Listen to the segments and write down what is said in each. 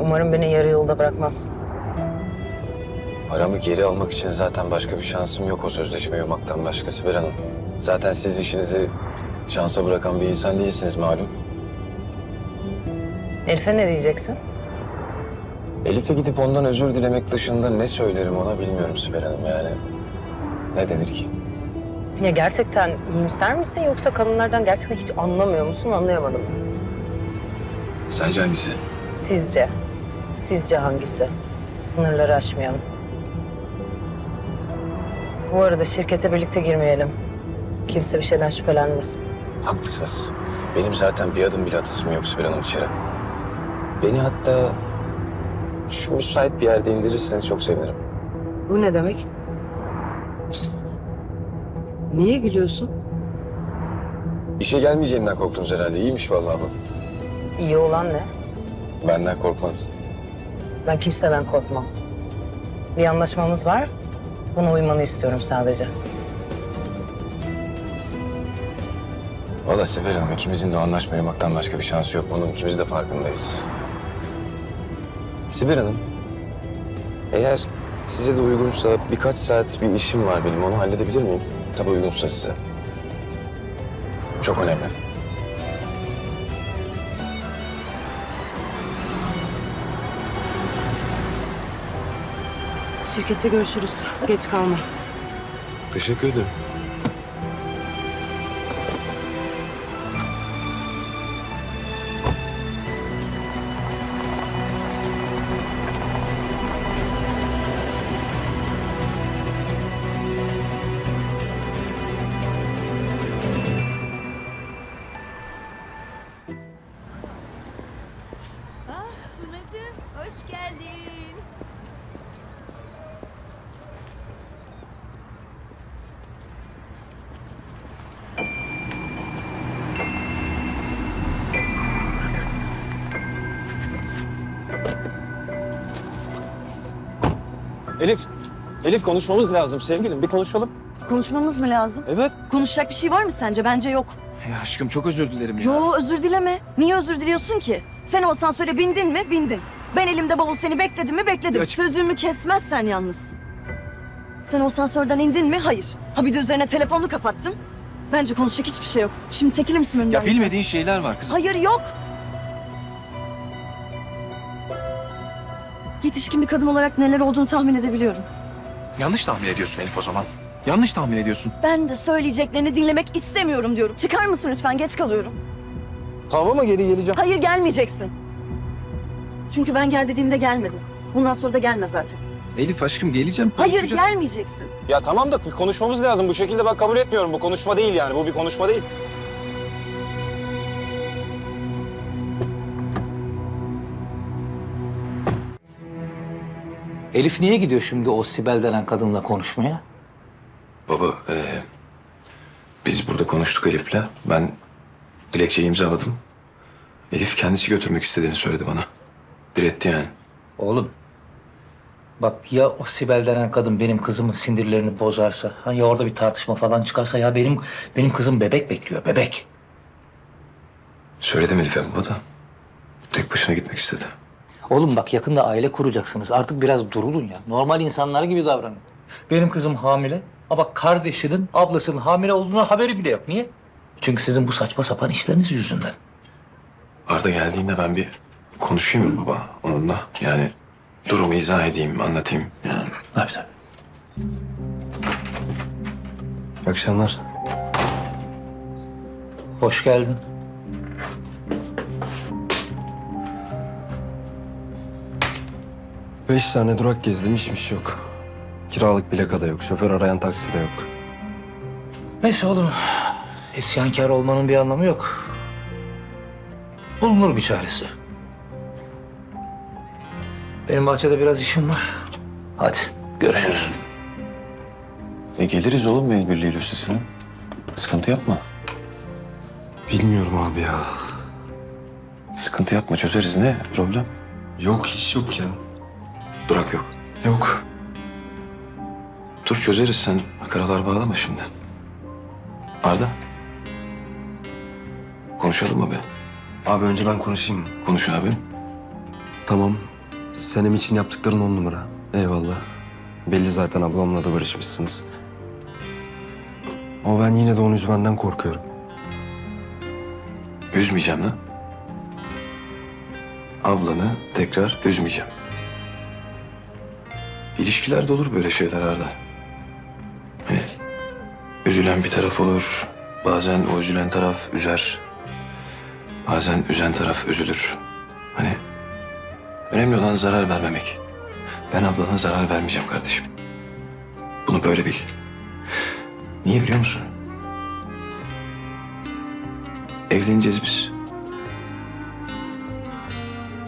Umarım beni yarı yolda bırakmazsın. Paramı geri almak için zaten başka bir şansım yok o sözleşmeyi yumaktan başka Sibel Hanım. Zaten siz işinizi şansa bırakan bir insan değilsiniz malum. Elif'e ne diyeceksin? Elif'e gidip ondan özür dilemek dışında ne söylerim ona bilmiyorum Sibel Hanım yani. Ne denir ki? Ya gerçekten iyimser misin yoksa kadınlardan gerçekten hiç anlamıyor musun anlayamadım. Sence hangisi? Sizce? Sizce hangisi? Sınırları aşmayalım. Bu arada şirkete birlikte girmeyelim. Kimse bir şeyden şüphelenmesin. Haklısınız. Benim zaten bir adım bile atasım yok Sibel Hanım içeri. Beni hatta şu müsait bir yerde indirirseniz çok sevinirim. Bu ne demek? Niye gülüyorsun? İşe gelmeyeceğinden korktunuz herhalde. İyiymiş vallahi bu. İyi olan ne? Benden korkmanız. Ben kimseden korkmam. Bir anlaşmamız var. Buna uymanı istiyorum sadece. Valla Sibel Hanım ikimizin de anlaşma yapmaktan başka bir şansı yok. Bunun ikimiz de farkındayız. Sibel Hanım, eğer size de uygunsa birkaç saat bir işim var benim. Onu halledebilir miyim? Tabii uygunsa size. Çok önemli. Şirkette görüşürüz. Geç kalma. Teşekkür ederim. Elif, Elif konuşmamız lazım sevgilim. Bir konuşalım. Konuşmamız mı lazım? Evet. Konuşacak bir şey var mı sence? Bence yok. Ya aşkım çok özür dilerim ya. Yo özür dileme. Niye özür diliyorsun ki? Sen o asansöre bindin mi? Bindin. Ben elimde bavul seni bekledim mi? Bekledim. Ya- Sözümü kesmezsen yalnız. Sen o asansörden indin mi? Hayır. Ha bir de üzerine telefonunu kapattın. Bence konuşacak hiçbir şey yok. Şimdi çekilir misin önümden? Ya bilmediğin şeyler var kızım. Hayır yok. Yetişkin bir kadın olarak neler olduğunu tahmin edebiliyorum. Yanlış tahmin ediyorsun Elif o zaman. Yanlış tahmin ediyorsun. Ben de söyleyeceklerini dinlemek istemiyorum diyorum. Çıkar mısın lütfen? Geç kalıyorum. Tamam ama geri geleceğim. Hayır gelmeyeceksin. Çünkü ben gel dediğimde gelmedin. Bundan sonra da gelme zaten. Elif aşkım geleceğim. Hayır konuşacağız. gelmeyeceksin. Ya tamam da konuşmamız lazım. Bu şekilde ben kabul etmiyorum. Bu konuşma değil yani. Bu bir konuşma değil. Elif niye gidiyor şimdi o Sibel denen kadınla konuşmaya? Baba, ee, biz burada konuştuk Elif'le. Ben dilekçeyi imzaladım. Elif kendisi götürmek istediğini söyledi bana. Diretti yani. Oğlum. Bak ya o Sibel denen kadın benim kızımın sindirlerini bozarsa, ha ya orada bir tartışma falan çıkarsa ya benim benim kızım bebek bekliyor, bebek. Söyledim Elif'e baba da. Tek başına gitmek istedi. Oğlum bak yakında aile kuracaksınız. Artık biraz durulun ya. Normal insanlar gibi davranın. Benim kızım hamile. Ama kardeşinin, ablasının hamile olduğundan haberi bile yok. Niye? Çünkü sizin bu saçma sapan işleriniz yüzünden. Arda geldiğinde ben bir konuşayım mı baba onunla? Yani durumu izah edeyim, anlatayım. Tabii tabii. İyi akşamlar. Hoş geldin. Beş tane durak gezdim hiçbir şey yok. Kiralık plaka da yok. Şoför arayan taksi de yok. Neyse oğlum. İsyankar olmanın bir anlamı yok. Bulunur bir çaresi. Benim bahçede biraz işim var. Hadi görüşürüz. E geliriz oğlum el birliğiyle üstesine. Sıkıntı yapma. Bilmiyorum abi ya. Sıkıntı yapma çözeriz ne problem? Yok hiç yok ya. Durak yok. Yok. Dur çözeriz sen karalar bağlama şimdi. Arda. Konuşalım mı be? Abi önce ben konuşayım mı? Konuş abi. Tamam Senem için yaptıkların on numara. Eyvallah. Belli zaten ablamla da barışmışsınız. Ama ben yine de onu üzmenden korkuyorum. Üzmeyeceğim lan. Ablanı tekrar üzmeyeceğim. İlişkilerde olur böyle şeyler Arda. Hani üzülen bir taraf olur. Bazen o üzülen taraf üzer. Bazen üzen taraf üzülür. Hani önemli olan zarar vermemek. Ben ablana zarar vermeyeceğim kardeşim. Bunu böyle bil. Niye biliyor musun? Evleneceğiz biz.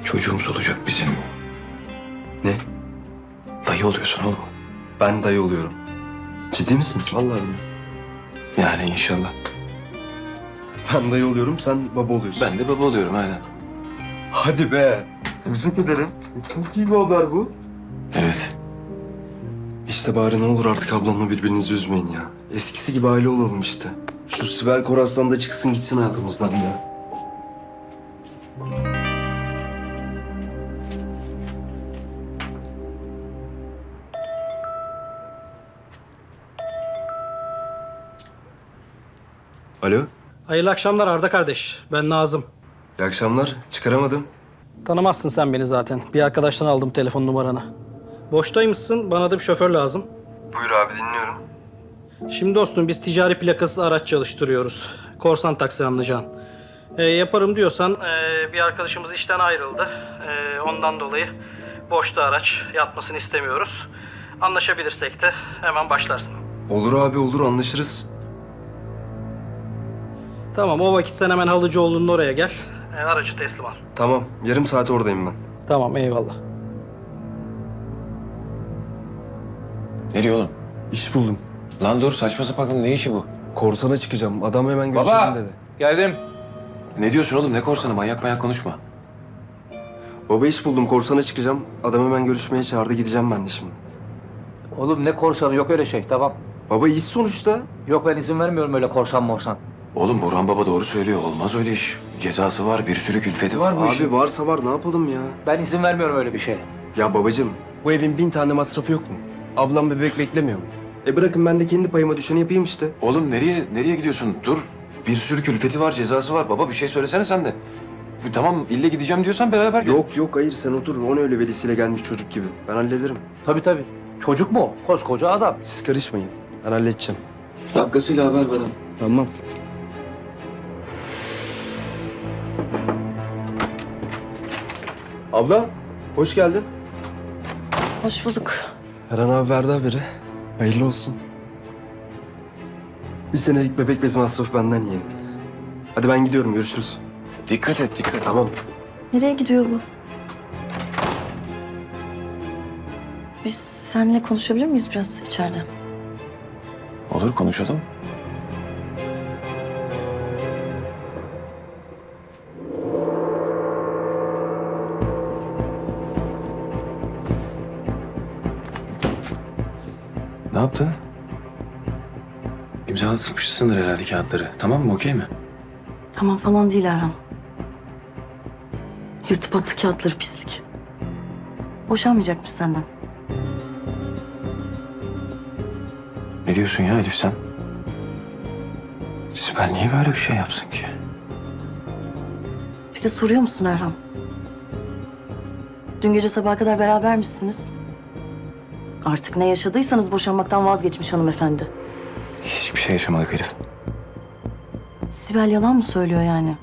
Çocuğumuz olacak bizim. Ne? Dayı oluyorsun oğlum. Ben dayı oluyorum. Ciddi misiniz? Vallahi mi? Yani inşallah. Ben dayı oluyorum, sen baba oluyorsun. Ben de baba oluyorum aynen. Hadi be. Tebrik ederim. Çok iyi bir haber bu. Evet. İşte bari ne olur artık ablamla birbirinizi üzmeyin ya. Eskisi gibi aile olalım işte. Şu Sibel Koraslan da çıksın gitsin hayatımızdan ya. Alo, Hayırlı akşamlar Arda kardeş. Ben Nazım. iyi akşamlar. Çıkaramadım. Tanımazsın sen beni zaten. Bir arkadaştan aldım telefon numaranı. Boştaymışsın. Bana da bir şoför lazım. Buyur abi dinliyorum. Şimdi dostum biz ticari plakasız araç çalıştırıyoruz. Korsan taksi anlayacağın. Ee, yaparım diyorsan ee, bir arkadaşımız işten ayrıldı. Ee, ondan dolayı boşta araç yatmasını istemiyoruz. Anlaşabilirsek de hemen başlarsın. Olur abi olur anlaşırız. Tamam o vakit sen hemen Halıcıoğlu'nun oraya gel. Ee, aracı teslim al. Tamam yarım saat oradayım ben. Tamam eyvallah. Ne diyor oğlum? İş buldum. Lan dur saçma sapan ne işi bu? Korsana çıkacağım. Adam hemen görüşelim dedi. Geldim. Ne diyorsun oğlum ne korsanı manyak manyak konuşma. Baba iş buldum. Korsana çıkacağım. Adam hemen görüşmeye çağırdı. Gideceğim ben de şimdi. Oğlum ne korsanı yok öyle şey tamam. Baba iş sonuçta. Yok ben izin vermiyorum öyle korsan morsan. Oğlum Burhan Baba doğru söylüyor olmaz öyle iş. Cezası var bir sürü külfeti var bu Abi işin. varsa var ne yapalım ya? Ben izin vermiyorum öyle bir şey. Ya babacığım bu evin bin tane masrafı yok mu? Ablam bebek beklemiyor mu? E bırakın ben de kendi payıma düşeni yapayım işte. Oğlum nereye nereye gidiyorsun? Dur. Bir sürü külfeti var, cezası var. Baba bir şey söylesene sen de. Bir Tamam ille gideceğim diyorsan beraber gel. Yok yok hayır sen otur. O ne öyle velisiyle gelmiş çocuk gibi. Ben hallederim. Tabii tabii. Çocuk mu? o? Koskoca adam. Siz karışmayın. Ben halledeceğim. Dakikasıyla haber bana. Tamam. Abla, hoş geldin. Hoş bulduk. Eren abi verdi haberi. Hayırlı olsun. Bir senelik bebek bezi masrafı benden yiyelim. Hadi ben gidiyorum, görüşürüz. Dikkat et, dikkat. Tamam. Nereye gidiyor bu? Biz seninle konuşabilir miyiz biraz içeride? Olur konuşalım. Yaptın? İmzalatmışsındır herhalde kağıtları. Tamam mı? Okey mi? Tamam falan değil Erhan. Yırtıp attı kağıtları pislik. Boşanmayacakmış senden. Ne diyorsun ya Elif sen? Sibel niye böyle bir şey yapsın ki? Bir de soruyor musun Erhan? Dün gece sabaha kadar beraber misiniz? Artık ne yaşadıysanız boşanmaktan vazgeçmiş hanımefendi. Hiçbir şey yaşamadık Elif. Sibel yalan mı söylüyor yani?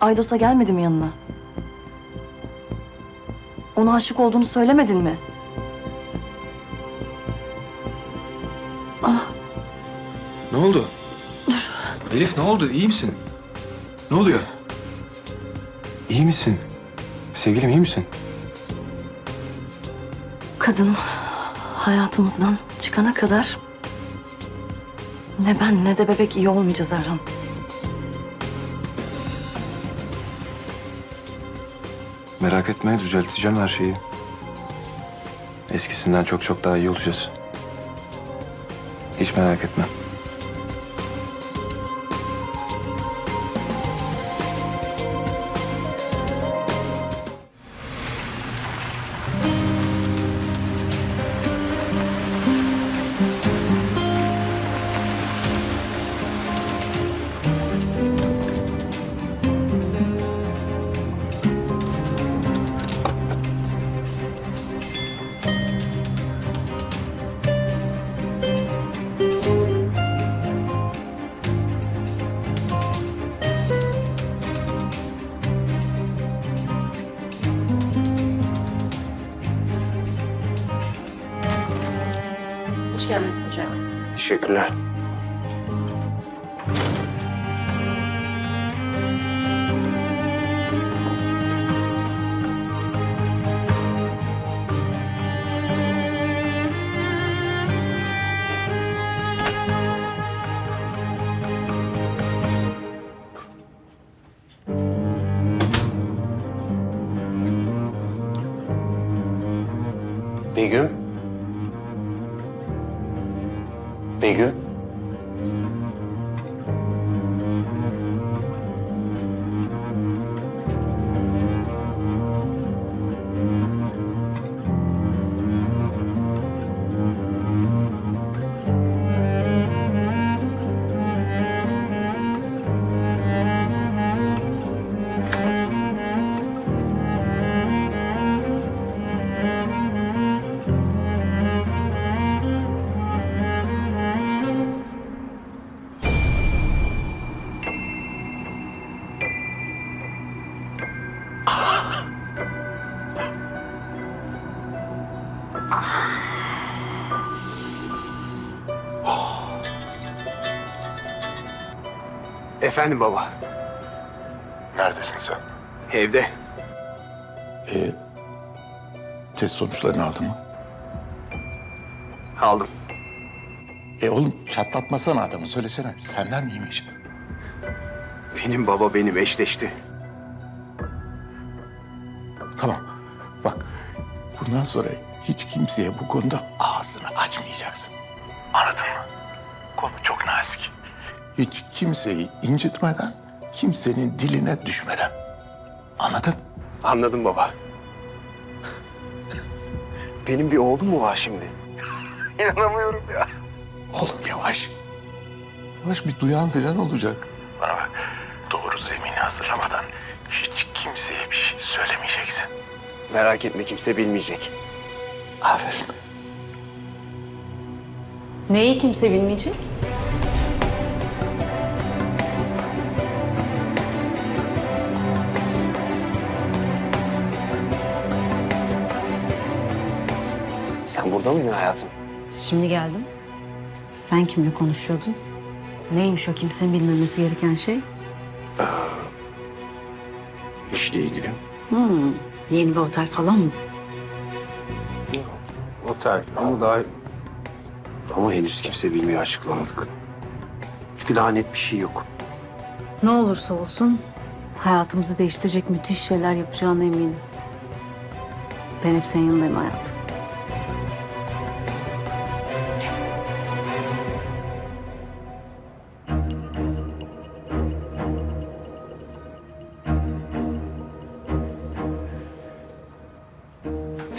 Aydos'a gelmedi mi yanına? Ona aşık olduğunu söylemedin mi? Ah, Ne oldu? Elif ne oldu? İyi misin? Ne oluyor? İyi misin? Sevgilim iyi misin? Kadın hayatımızdan çıkana kadar ne ben ne de bebek iyi olmayacağız Erhan. Merak etme düzelteceğim her şeyi. Eskisinden çok çok daha iyi olacağız. Hiç merak etme. Teşekkürler. Begüm. Begüm. Efendim baba. Neredesin sen? Evde. Ee, test sonuçlarını aldın mı? Aldım. E oğlum çatlatmasana adamı söylesene. Senden miymiş? Benim baba benim eşleşti. Tamam. Bak bundan sonra hiç kimseye bu konuda ağzını açmayacaksın. Hiç kimseyi incitmeden, kimsenin diline düşmeden. Anladın? Anladım baba. Benim bir oğlum mu var şimdi? Oğlum yavaş. Yavaş bir duyan falan olacak. Bana bak. Doğru zemini hazırlamadan hiç kimseye bir şey söylemeyeceksin. Merak etme kimse bilmeyecek. Aferin. Neyi kimse bilmeyecek? Sen burada mıydın hayatım? Şimdi geldim. Sen kimle konuşuyordun? Neymiş o kimsenin bilmemesi gereken şey? İşle ilgili. Hmm, yeni bir otel falan mı? Otel ama daha... Ama henüz kimse bilmiyor açıklamadık. Çünkü daha net bir şey yok. Ne olursa olsun hayatımızı değiştirecek müthiş şeyler yapacağına eminim. Ben hep senin yanındayım hayatım.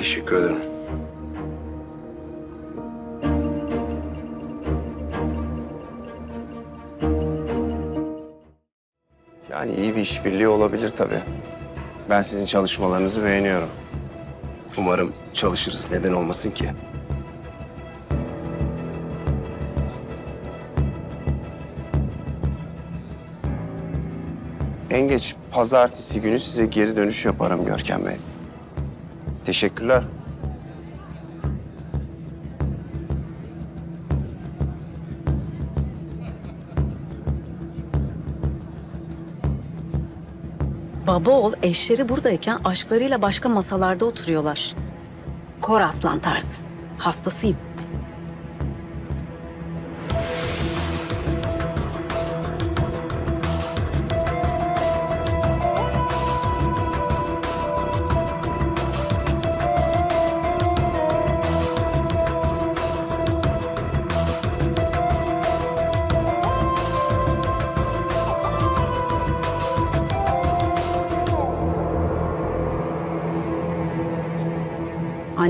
Teşekkür ederim. Yani iyi bir işbirliği olabilir tabii. Ben sizin çalışmalarınızı beğeniyorum. Umarım çalışırız. Neden olmasın ki? En geç pazartesi günü size geri dönüş yaparım Görkem Bey. Teşekkürler. Baba oğul eşleri buradayken aşklarıyla başka masalarda oturuyorlar. Kor aslan tarzı. Hastasıyım.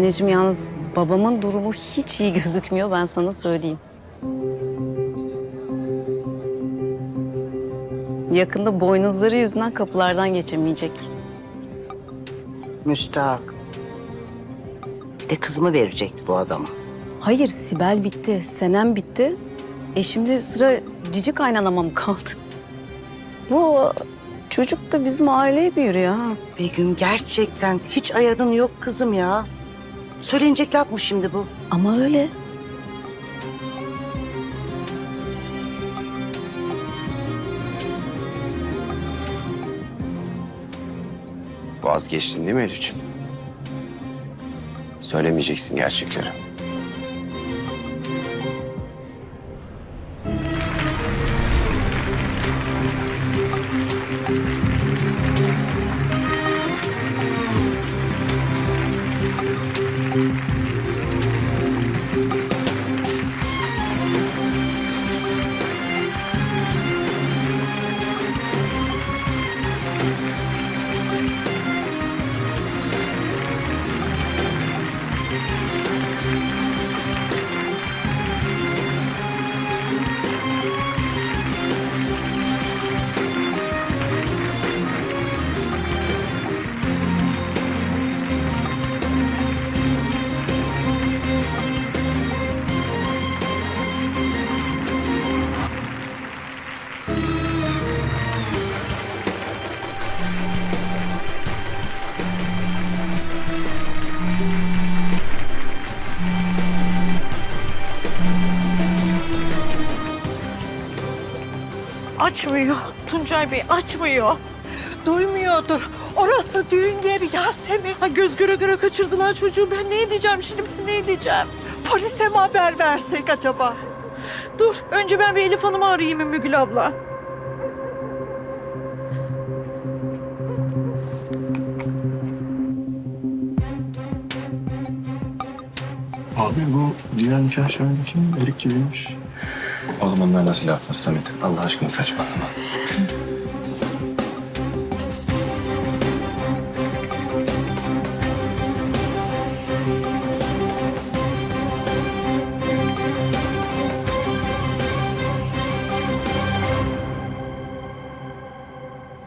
Anneciğim yalnız babamın durumu hiç iyi gözükmüyor ben sana söyleyeyim. Yakında boynuzları yüzünden kapılardan geçemeyecek. Müstahak. Bir de kızımı verecekti bu adama. Hayır Sibel bitti, Senem bitti. E şimdi sıra cici kaynanama mı kaldı? Bu çocuk da bizim aileye büyür ha. Begüm gerçekten hiç ayarın yok kızım ya. Söylenecek laf mı şimdi bu? Ama öyle. Vazgeçtin değil mi Elif'ciğim? Söylemeyeceksin gerçekleri. Açmıyor. Tuncay Bey açmıyor. Duymuyordur. Orası düğün yeri Yasemin. Ha, göz göre göre kaçırdılar çocuğu. Ben ne edeceğim şimdi? Ben ne edeceğim? Polise mi haber versek acaba? Dur. Önce ben bir Elif Hanım'ı arayayım Mügül abla. Abi bu dünya nikah şahidi kim? Erik gibiymiş. Oğlum onlar nasıl laflar Samet? Allah aşkına saçmalama.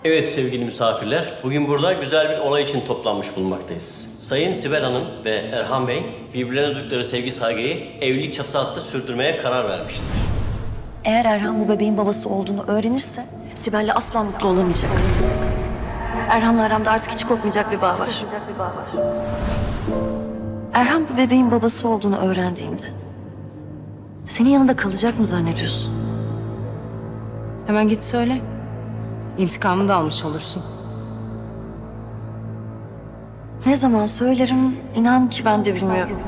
Evet sevgili misafirler, bugün burada güzel bir olay için toplanmış bulunmaktayız. Sayın Sibel Hanım ve Erhan Bey birbirlerine duydukları sevgi saygıyı evlilik çatısı altında sürdürmeye karar vermişler. Eğer Erhan bu bebeğin babası olduğunu öğrenirse Sibel'le asla mutlu olamayacak. Erhan'la aramda artık hiç kopmayacak bir bağ var. Erhan bu bebeğin babası olduğunu öğrendiğinde senin yanında kalacak mı zannediyorsun? Hemen git söyle. İntikamını da almış olursun. Ne zaman söylerim inan ki ben de bilmiyorum.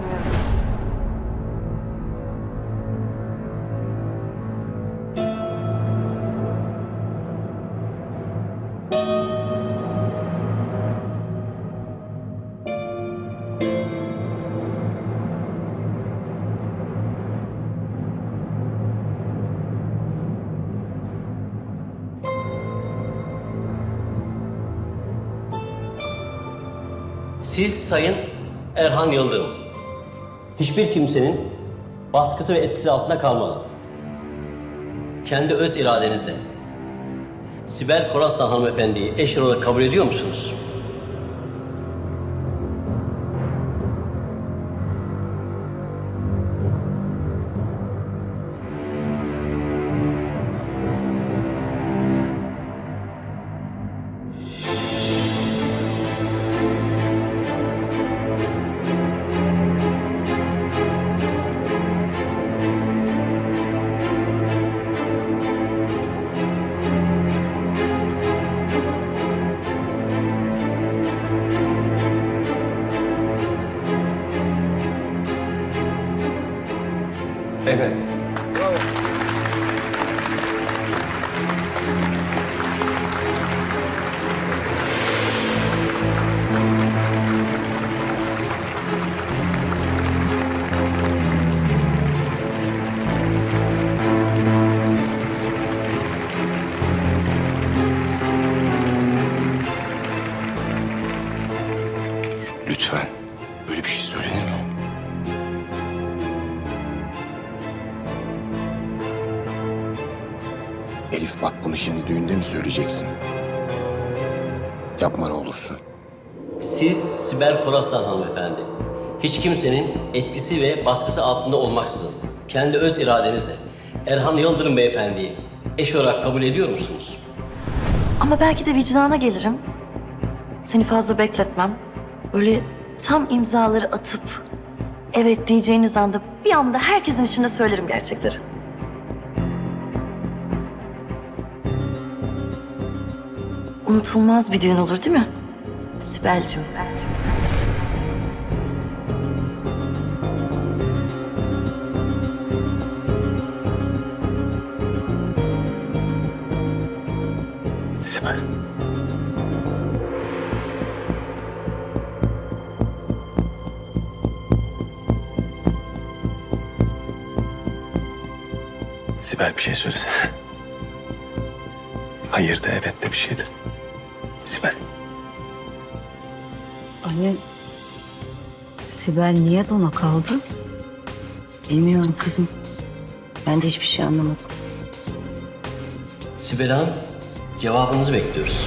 Siz Sayın Erhan Yıldırım, hiçbir kimsenin baskısı ve etkisi altında kalmadan, kendi öz iradenizle Sibel Koraslan hanımefendiyi eş olarak kabul ediyor musunuz? Lütfen. Böyle bir şey söylenir mi? Elif bak bunu şimdi düğünde mi söyleyeceksin? Yapma ne olursun. Siz Sibel Koraslan hanımefendi, hiç kimsenin etkisi ve baskısı altında olmaksızın, kendi öz iradenizle Erhan Yıldırım beyefendiyi eş olarak kabul ediyor musunuz? Ama belki de vicdana gelirim. Seni fazla bekletmem. Böyle tam imzaları atıp evet diyeceğiniz anda bir anda herkesin içinde söylerim gerçekleri. Unutulmaz bir düğün olur değil mi? Sibel'cim. Sibel. Sibel bir şey söylesene. Hayır de evet de bir şey de. Sibel. Anne, Sibel niye dona kaldı? Bilmiyorum kızım. Ben de hiçbir şey anlamadım. Sibel Hanım, cevabınızı bekliyoruz.